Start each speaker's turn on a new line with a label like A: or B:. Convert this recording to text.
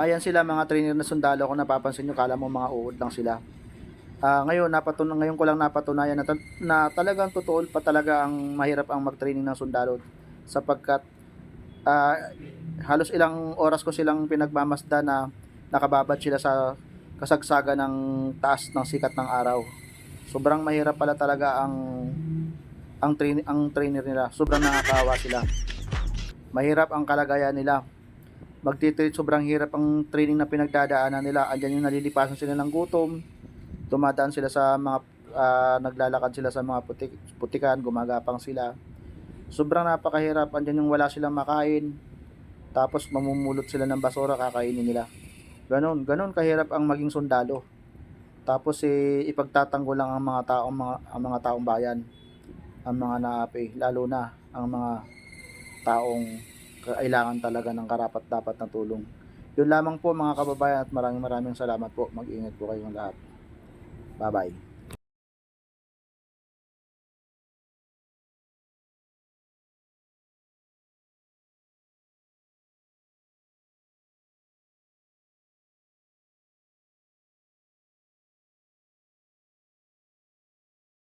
A: Ayan sila mga trainer na sundalo kung napapansin nyo, kala mo mga uod lang sila. Ah, ngayon napatun ngayon ko lang napatunayan na, na talagang totoo pa talaga ang mahirap ang mag-training ng sundalo sapagkat ah, halos ilang oras ko silang pinagmamasda na nakababad sila sa kasagsagan ng taas ng sikat ng araw. Sobrang mahirap pala talaga ang ang train ang trainer nila. Sobrang nakakaawa sila. Mahirap ang kalagayan nila. Magtitreat sobrang hirap ang training na pinagdadaanan nila. Andiyan yung nalilipasan sila ng gutom. Dumadaan sila sa mga ah, naglalakad sila sa mga putik, putikan, gumagapang sila. Sobrang napakahirap. Andiyan yung wala silang makain. Tapos mamumulot sila ng basura, kakainin nila. Ganon, ganon kahirap ang maging sundalo. Tapos eh, ipagtatanggol lang ang mga taong mga, ang mga taong bayan, ang mga naapi, lalo na ang mga taong kailangan talaga ng karapat dapat na tulong. Yun lamang po mga kababayan at maraming maraming salamat po. Mag-ingat po kayong lahat. Bye-bye.